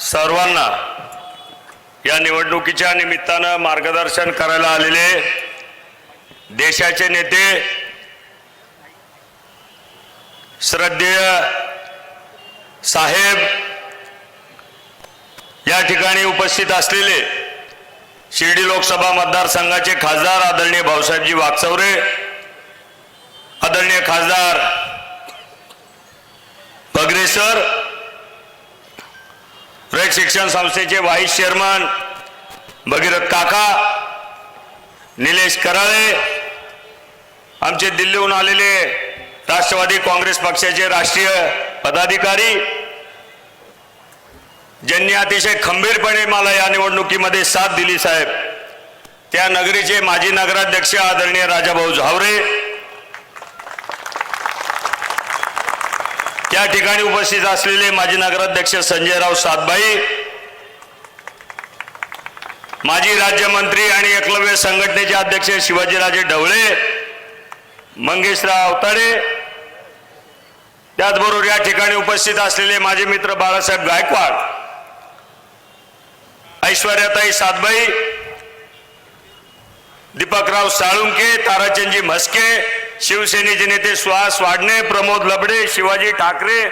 सर्वांना या निवडणुकीच्या निमित्तानं मार्गदर्शन करायला आलेले देशाचे नेते श्रद्धेय साहेब या ठिकाणी उपस्थित असलेले शिर्डी लोकसभा मतदारसंघाचे खासदार आदरणीय भाऊसाहेबजी वागचौरे आदरणीय खासदार बगरे सर रयत शिक्षण संस्थेचे व्हाईस चेअरमन भगीरथ काका निलेश कराळे आमचे दिल्लीहून आलेले राष्ट्रवादी काँग्रेस पक्षाचे राष्ट्रीय पदाधिकारी ज्यांनी अतिशय खंबीरपणे मला या निवडणुकीमध्ये साथ दिली साहेब त्या नगरीचे माजी नगराध्यक्ष आदरणीय राजाभाऊ झावरे त्या ठिकाणी उपस्थित असलेले माजी नगराध्यक्ष संजयराव सातबाई माजी राज्यमंत्री आणि एकलव्य संघटनेचे अध्यक्ष शिवाजीराजे ढवळे मंगेशराव अवताडे त्याचबरोबर या ठिकाणी उपस्थित असलेले माझे मित्र बाळासाहेब गायकवाड ऐश्वर्याताई सातबाई दीपकराव साळुंके ताराचंदजी म्हस्के शिवसेनेचे नेते सुहास वाडणे प्रमोद लबडे शिवाजी ठाकरे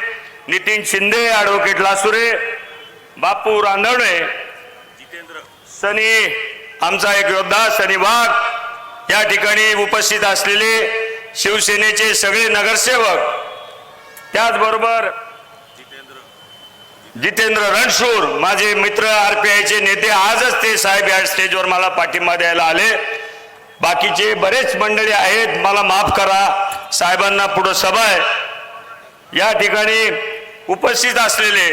नितीन शिंदे ॲडव्होकेट लासुरे बापू रांधवणे सनी आमचा एक योद्धा सनी वाघ या ठिकाणी उपस्थित असलेले शिवसेनेचे सगळे नगरसेवक. त्याचबरोबर जितेंद्र. रणशूर माझे मित्र आरपीआयचे नेते आजच ते साहेब या स्टेजवर मला पाठिंबा द्यायला आले. बाकीचे बरेच मंडळी आहेत मला माफ करा. साहेबांना पुढं सभा आहे. या ठिकाणी उपस्थित असलेले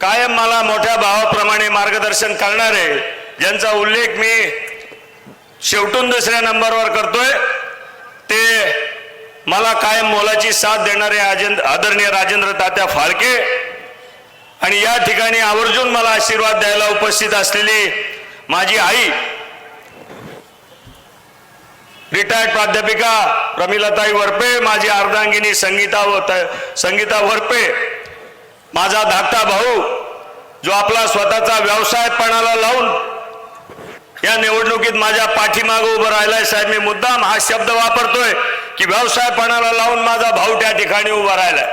कायम मला मोठ्या भावाप्रमाणे मार्गदर्शन करणारे ज्यांचा उल्लेख मी शेवटून दुसऱ्या नंबरवर करतोय ते मला कायम मोलाची साथ देणारे आजेंद्र आदरणीय राजेंद्र तात्या फाळके आणि या ठिकाणी आवर्जून मला आशीर्वाद द्यायला उपस्थित असलेली माझी आई रिटायर्ड प्राध्यापिका प्रमिलाताई वरपे माझी अर्धांगिनी संगीता व- संगीता वरपे माझा धाकटा भाऊ जो आपला स्वतःचा व्यवसायपणाला लावून या निवडणुकीत माझ्या पाठीमागं उभं राहिलाय. साहेब मी मुद्दाम हा शब्द वापरतोय की व्यवसायपणाला लावून माझा भाऊ त्या ठिकाणी उभा राहिलाय.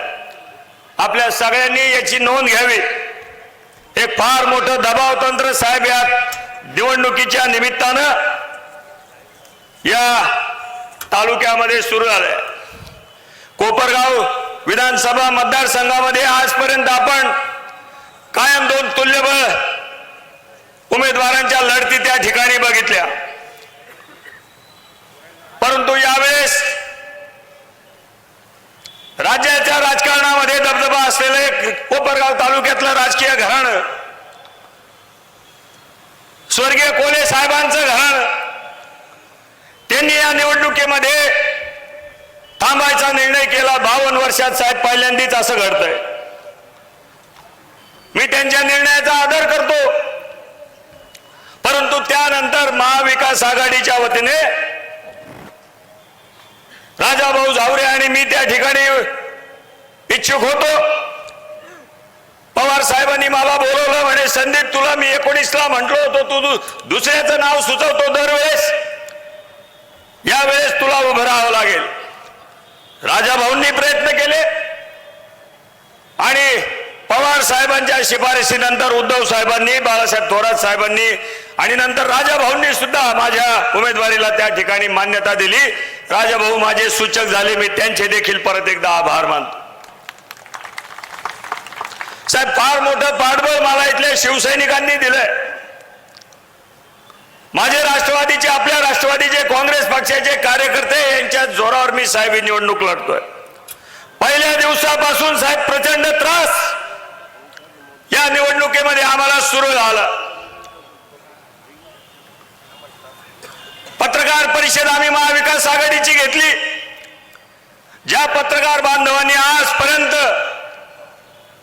आपल्या सगळ्यांनी याची नोंद घ्यावी. एक फार मोठं दबाव तंत्र साहेब या निवडणुकीच्या निमित्तानं या तालुक्यामध्ये सुरू झालंय. कोपरगाव विधानसभा मतदारसंघामध्ये आजपर्यंत आपण कायम दोन तुल्यबळ उमेदवारांच्या लढती त्या ठिकाणी बघितल्या. परंतु यावेळेस राज्याच्या राजकारणामध्ये दबदबा असलेले कोपरगाव तालुक्यातलं राजकीय घराणं स्वर्गीय कोले साहेबांचं घराणं त्यांनी या निवडणुकीमध्ये थांबायचा निर्णय केला. बावन्न वर्षात साहेब पहिल्यांदाच असं घडतंय. मी त्यांच्या निर्णयाचा आदर करतो. परंतु त्यानंतर महाविकास आघाडीच्या वतीने राजाभाऊ झावरे आणि मी त्या ठिकाणी इच्छुक होतो. पवार साहेबांनी मला बोलवलं म्हणे संदीप तुला मी एकोणीसला म्हटलो होतो तू दुसऱ्याचं नाव सुचवतो दरवेळेस. भरावं लागेल. राजाभाऊंनी प्रयत्न केले. आणि पवार साहेबांच्या शिफारशीनंतर उद्धव साहेबांनी बाळासाहेब थोरात साहेबांनी आणि नंतर राजाभाऊंनी सुद्धा माझ्या उमेदवारीला त्या ठिकाणी मान्यता दिली. राजाभाऊ माझे सूचक झाले मी त्यांचे देखील परत एकदा आभार मानतो. साहेब फार मोठं पाठबळ मला इथल्या शिवसैनिकांनी दिलंय. माझे राष्ट्रवादीचे आपल्या राष्ट्रवादीचे काँग्रेस पक्षाचे कार्यकर्ते यांच्या जोरावर मी साहेब ही निवडणूक लढतोय. पहिल्या दिवसापासून साहेब प्रचंड त्रास या निवडणुकीमध्ये आम्हाला सुरू झाला. पत्रकार परिषद आम्ही महाविकास आघाडीची घेतली. ज्या पत्रकार बांधवांनी आजपर्यंत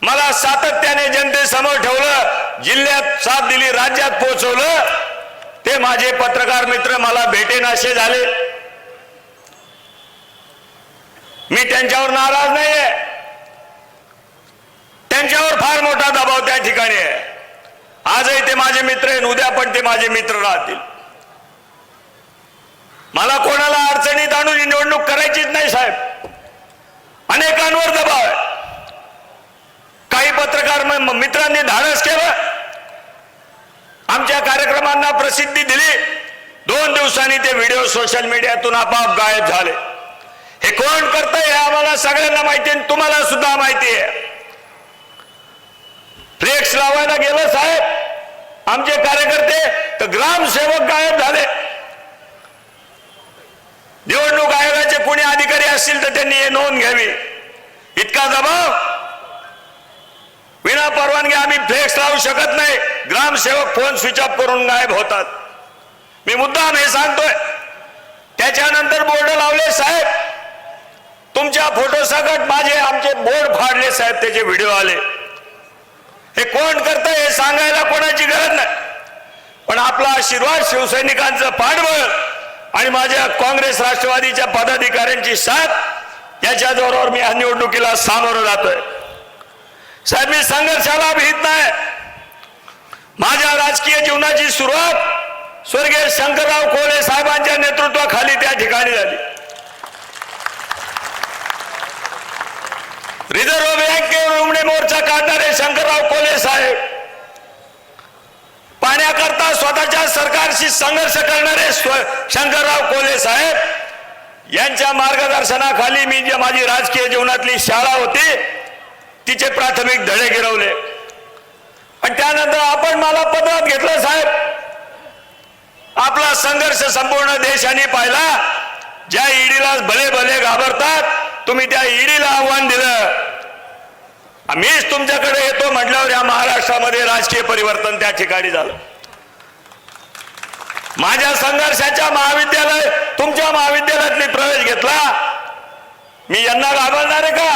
मला सातत्याने जनतेसमोर ठेवलं जिल्ह्यात साथ दिली राज्यात पोहोचवलं ते माझे पत्रकार मित्र मला भेटेनाशे झाले. मी त्यांच्यावर नाराज नाहीये. त्यांच्यावर फार मोठा दबाव त्या ठिकाणी आहे. आजही ते माझे मित्र आहेत उद्या पण ते माझे मित्र राहतील. मला कोणाला अडचणीत आणून निवडणूक करायचीच नाही साहेब. अनेकांवर दबाव आहे. काही पत्रकार म- मित्रांनी धाडस केलं. आमच्या कार्यक्रमांना प्रसिद्धी दिली. दोन दिवसांनी ते व्हिडिओ सोशल मीडियातून आपोआप गायब झाले. हे कोण करत हे आम्हाला सगळ्यांना माहिती आहे आणि तुम्हाला सुद्धा माहिती आहे. फ्लेक्स लावायला गेलं साहेब. आमचे कार्यकर्ते तर ग्रामसेवक गायब झाले. निवडणूक आयोगाचे कोणी अधिकारी असतील तर त्यांनी हे नोंद घ्यावी. इतका दबाव? विना परवानगी आम्ही फ्लेक्स लावू शकत नाही. ग्रामसेवक फोन स्विच ऑफ करून गायब होतात. मी मुद्दाम हे सांगतोय. त्याच्यानंतर बोर्ड लावले साहेब तुमच्या फोटो सकट माझे आमचे बोर्ड फाडले साहेब त्याचे व्हिडिओ आले. हे कोण करत हे सांगायला कोणाची गरज नाही. पण आपला आशीर्वाद शिवसैनिकांचं पाठबळ आणि माझ्या काँग्रेस राष्ट्रवादीच्या पदाधिकाऱ्यांची साथ याच्या जोरावर मी या निवडणुकीला सामोरं जातोय. साहेब मी संघर्षाला भीत नाही. माझ्या राजकीय जीवनाची सुरुवात स्वर्गीय शंकरराव कोले साहेबांच्या नेतृत्वाखाली त्या ठिकाणी झाली. रिझर्व्ह बँकेवर रुमणे मोर्चा काढणारे शंकरराव कोले साहेब पाण्याकरता स्वतःच्या सरकारशी संघर्ष करणारे शंकरराव कोले साहेब यांच्या मार्गदर्शनाखाली मी जे माझी राजकीय जीवनातली शाळा होती तिचे प्राथमिक धडे गिरवले. आणि त्यानंतर आपण मला पदरात घेतलं साहेब. आपला संघर्ष संपूर्ण देशाने पाहिला. ज्या ईडीला भले भले घाबरतात तुम्ही त्या ईडीला आव्हान दिलं. मीच तुमच्याकडे येतो म्हटल्यावर या महाराष्ट्रामध्ये राजकीय परिवर्तन त्या ठिकाणी झालं. माझ्या संघर्षाच्या महाविद्यालय तुमच्या महाविद्यालयात मी प्रवेश घेतला. मी यांना घाबरणार आहे का?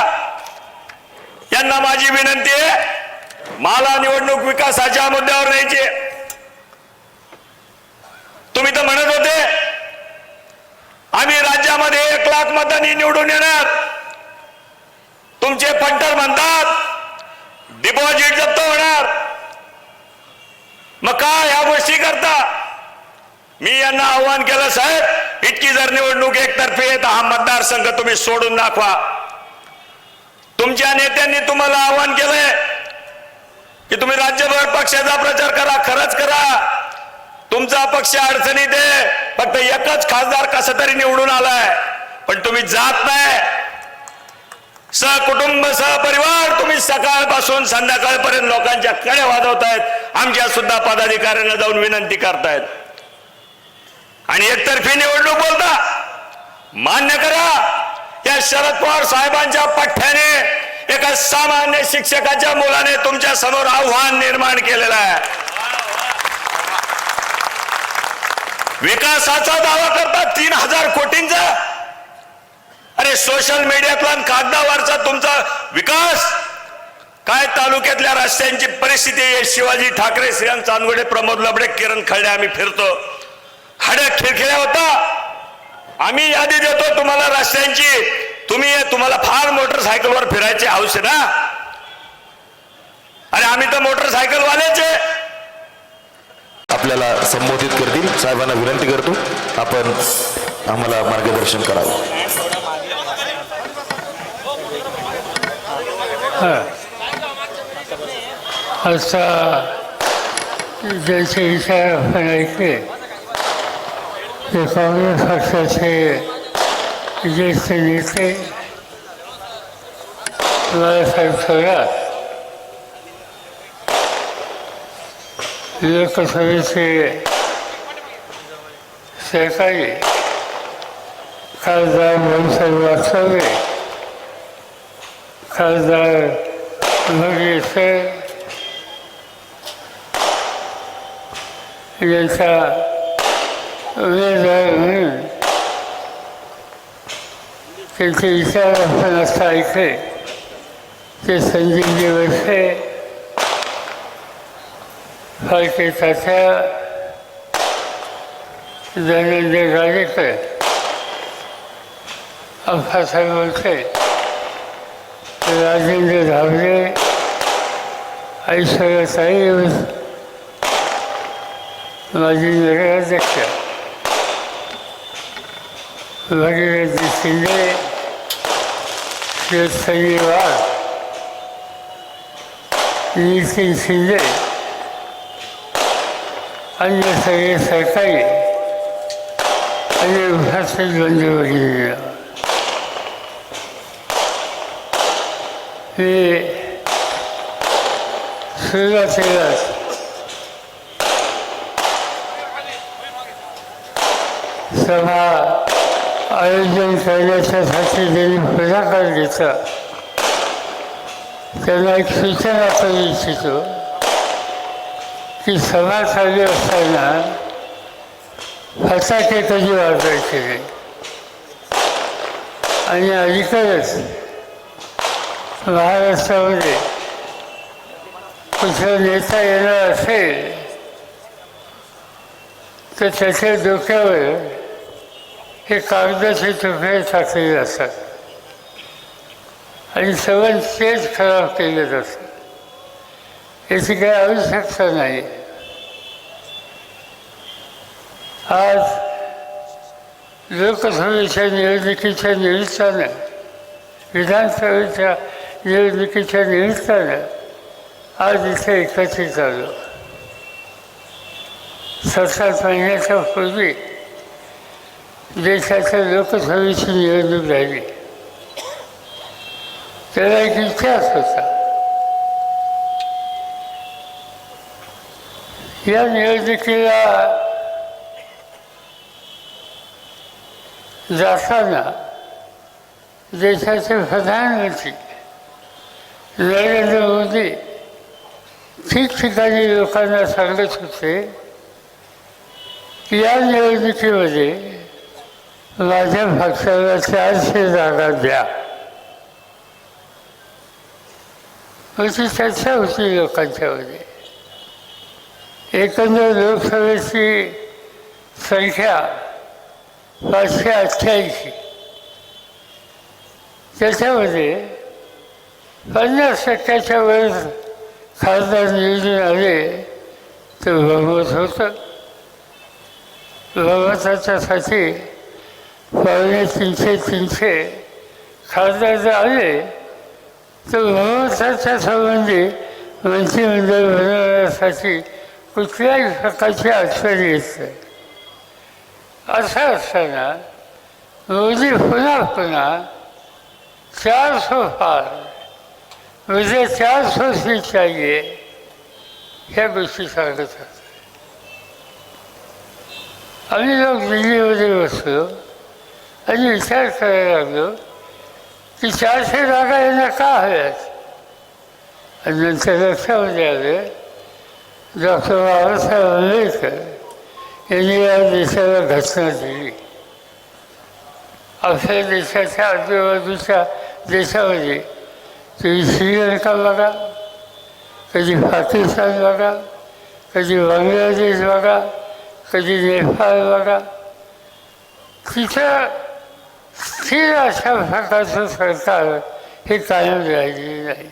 यांना माझी विनंती आहे मला निवडणूक विकासाच्या मुद्द्यावर न्यायची तुम्ही तर म्हणत होते आम्ही राज्यामध्ये एक लाख मतांनी निवडून येणार. तुमचे फंटर म्हणतात डिपॉझिट जप्त होणार. मग का ह्या गोष्टी करता? मी यांना आव्हान केलं साहेब इतकी जर निवडणूक एकतर्फी आहे तर हा मतदारसंघ तुम्ही सोडून दाखवा. तुमच्या नेत्यांनी तुम्हाला आवाहन केलंय की तुम्ही राज्यभर पक्षाचा प्रचार करा खरंच करा. तुमचा पक्ष अडचणीत आहे फक्त एकच खासदार कसा तरी निवडून आलाय. पण तुम्ही जात नाही. सहकुटुंब सहपरिवार तुम्ही सकाळपासून संध्याकाळपर्यंत लोकांच्या कडे वाजवतायत. आमच्या सुद्धा पदाधिकाऱ्यांना जाऊन विनंती करतायत. आणि एकतर्फी निवडणूक बोलता मान्य करा. शरद पवार साहेबांच्या पठ्ठ्याने एका सामान्य शिक्षकाच्या मुलाने तुमच्यासमोर आव्हान निर्माण केलेलं आहे. विकासाचा दावा करतात तीन हजार कोटींचा? अरे सोशल मीडियातला कागदावरचा तुमचा विकास? काय तालुक्यातल्या रस्त्यांची परिस्थिती आहे? शिवाजी ठाकरे श्रीराम चांदवडे प्रमोद लबडे किरण खळडे आम्ही फिरतो. हाड्या खिळखिळ्या होता. आम्ही यादी देतो तुम्हाला रस्त्यांची. तुम्ही तुम्हाला फार मोटरसायकलवर फिरायचे हौस आहे ना? अरे आम्ही तर मोटरसायकल वालेच आहे. आपल्याला संबोधित करतील. साहेबांना विनंती करतो आपण आम्हाला मार्गदर्शन करावं. असा ज्याचे आपण ऐकले ते काँग्रेस पक्षाचे ज्येष्ठ नेते बाळासाहेब थोरात लोकसभेचे सहकारी खासदार भाऊसाहेब वास्तवे खासदार भगेश्वर याचा वेळ म्हणून त्यांचे विचार आपण असं ऐकले ते संजीवनी वर्षे फाळके तात्या धनंजय गाडेकर अप्पासाहेब होते राजेंद्र धावरे ऐश्वर्याताई माजी नगराध्यक्ष भागीरथी शिंदे श्री नितीन शिंदे अन्य सगळे सरकारी आणि उपस्थित बंधू हे सुरुवातीलाच सभा आयोजन करण्याच्यासाठी त्यांनी पुढाकार घेतला. त्यांना एक सूचना करू इच्छितो की सभा चालू असताना फटाके कधी वाजवायचे नाही आणि अलीकडंच महाराष्ट्रामध्ये कुठं नेता येणार असेल तर त्याच्या डोक्यावर हे कागदाचे तुकडे टाकले असतात. आणि सगळं तेच खराब केले जातं. याची काही आवश्यकता नाही. आज लोकसभेच्या निवडणुकीच्या निमित्तानं विधानसभेच्या निवडणुकीच्या निमित्तानं आज इथे एकत्रित आलो सतरा महिन्याच्या पूर्वी देशाच्या लोकसभेची निवडणूक झाली. त्याला एक इतिहास होता. या निवडणुकीला जाताना देशाचे प्रधानमंत्री नरेंद्र मोदी ठिकठिकाणी लोकांना सांगत होते की या निवडणुकीमध्ये माझ्या भक्ताला चारशे जागा द्या. अशी चर्चा होती लोकांच्यामध्ये एकंदर लोकसभेची संख्या पाचशे अठ्ठ्याऐंशी. त्याच्यामध्ये पन्नास टक्क्याच्या वर खासदार निवडून आले तर बहुमत होतं. बहुमताच्यासाठी पावणे तीनशे तीनशे खासदार जर आले तर बहुमताच्या संबंधी मंत्रिमंडळ बनवण्यासाठी कुठल्याही प्रकारची अडचण येत नाही. असं असताना मोदी पुन्हा पुन्हा चार सो पार म्हणजे मुझे चार सो सीट चाहिए ह्या गोष्टी सांगत होते. आम्ही लोक दिल्लीमध्ये बसलो आणि विचार करायला लागलो की चारशे जागा यांना का हव्यात आणि नंतर लक्षामध्ये आलं डॉक्टर बाबासाहेब आंबेडकर यांनी या देशाला घटना दिली आपल्या देशाच्या आजूबाजूच्या देशामध्ये कधी श्रीलंका बघा कधी पाकिस्तान बघा कधी बांगलादेश बघा कधी नेपाळ बघा तिथं स्थिर अशा प्रकारचं सरकार हे कायम राहिलेलं नाही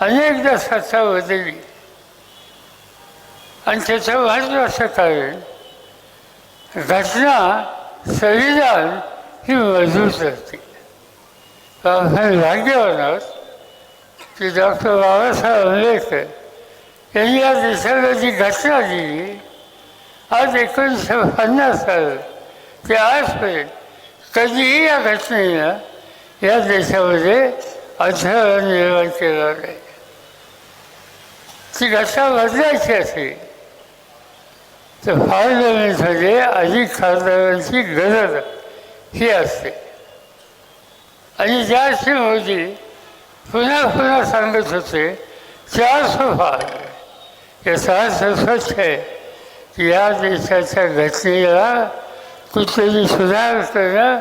अनेकदा सत्ता बदलली आणि त्याचं महत्वाचं कारण घटना संविधान ही मजबूत असते भाग्यवानात भाग्यवान आहोत की डॉक्टर बाबासाहेब आंबेडकर यांनी या देशाला जी घटना दिली आज एकोणीसशे पन्नास साल ते आजपर्यंत कधीही या घटनेनं या देशामध्ये अडथळा निर्माण केला नाही. ती घटना बदलायची असेल तर पार्लमेंटमध्ये अधिक खासदारांची गरज ही असते. आणि ज्याशी मोदी पुन्हा पुन्हा सांगत होते चार सोफा याचा अर्थ स्वच्छ आहे की या देशाच्या घटनेला कुठेतरी सुधार करणं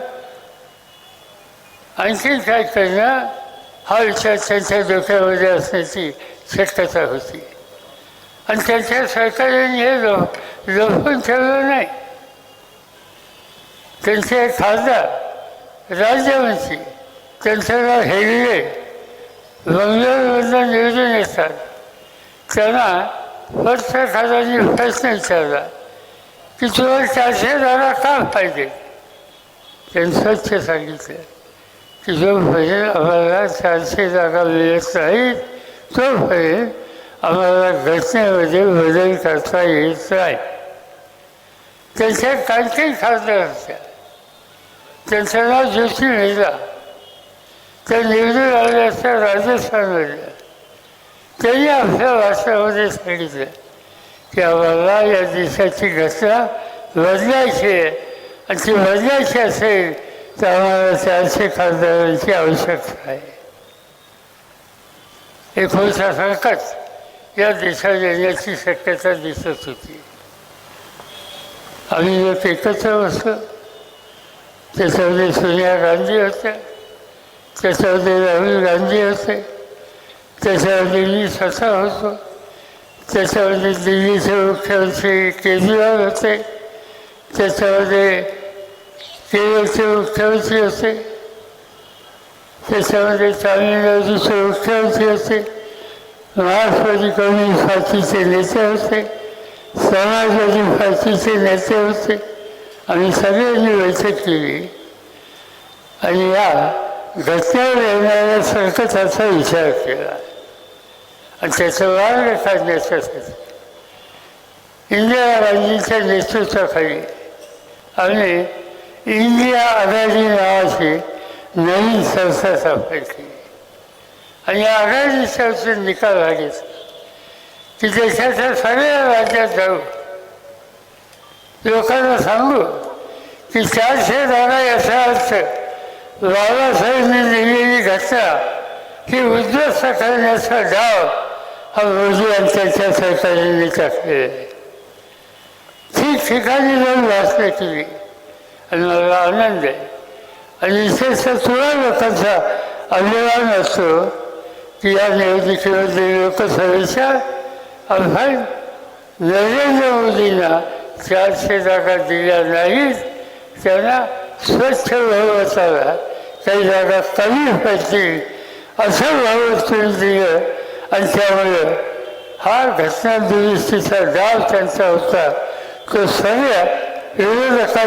आणखी काय करणं? हा विचार त्यांच्या डोक्यामध्ये असण्याची शक्यता होती. आणि त्यांच्या सरकारने हे लपून ठेवलं नाही. त्यांचे खासदार राज्यमंत्री त्यांच्याला नाव हेगडे बंगलोरमधनं निवडून येतात त्यांना पत्रकारांनी प्रश्न विचारला. की तुला चारशे जागा का पाहिजे. त्यांनी स्वच्छ सांगितलं. की जोपर्यंत आम्हाला चारशे जागा मिळत नाहीत. तोपर्यंत आम्हाला घटनेमध्ये बदल करता येत नाही. त्यांच्या काही खासदार असत्या त्यांचं नाव जोशी मेहता त्या निवडून आल्या असत्या राजस्थानमधल्या त्यांनी आपल्या भाषणामध्ये सांगितलं. की आम्हाला या देशाची घटना बदलायची आणि ती बदलायची असेल तर आम्हाला चारशे खासदारांची आवश्यकता आहे. एक संकट या देशात येण्याची शक्यता दिसत होती. आम्ही लोक एकत्र बसलो. त्याच्यामध्ये सोनिया गांधी होत्या. त्याच्यामध्ये राहुल गांधी होते. त्याच्यामध्ये मी स्वतः होतो. त्याच्यामध्ये दिल्ली मुख्यमंत्री केजरीवाल होते त्याच्यामध्ये केरळचे मुख्यमंत्री होते त्याच्यामध्ये तामिळनाडूचे मुख्यमंत्री होते. महाराष्ट्रवादी कम्युनिस्ट पार्टीचे नेते होते समाजवादी पार्टीचे नेते होते आम्ही सगळ्यांनी बैठक केली. आणि या घटनेवर येणाऱ्या संकटाचा विचार केला. आणि त्याचं मार्ग काढण्यासाठी इंदिरा गांधीच्या नेतृत्वाखाली आम्ही इंडिया आघाडी नावाची नवीन संस्था स्थापन केली आणि या आघाडीचा निकाल लागेल घेतला की देशाच्या सगळ्या राज्यात जाऊ लोकांना सांगू की चारशे जागा याचा अर्थ बाबासाहेबांनी लिहिलेली घटना ही उद्ध्वस्त करण्याचा डाव हा मोदी आणि येत सरकारने आहे ठिकठिकाणी जाऊन भाषणं केली आणि मला आनंद आहे. आणि विशेषतः तुला लोकांचा अभिमान असतो की या निवडणुकीमध्ये लोकसभेच्या अर्थात नरेंद्र मोदींना चारशे जागा दिल्या नाहीत. त्यांना स्वच्छ बहुमताला काही जागा कमी पडतील. असं बहुमत दिलं आणि त्यामुळे हा घटना दुरुस्तीचा डाव त्यांचा होता. तो सगळ्या विरोधकांना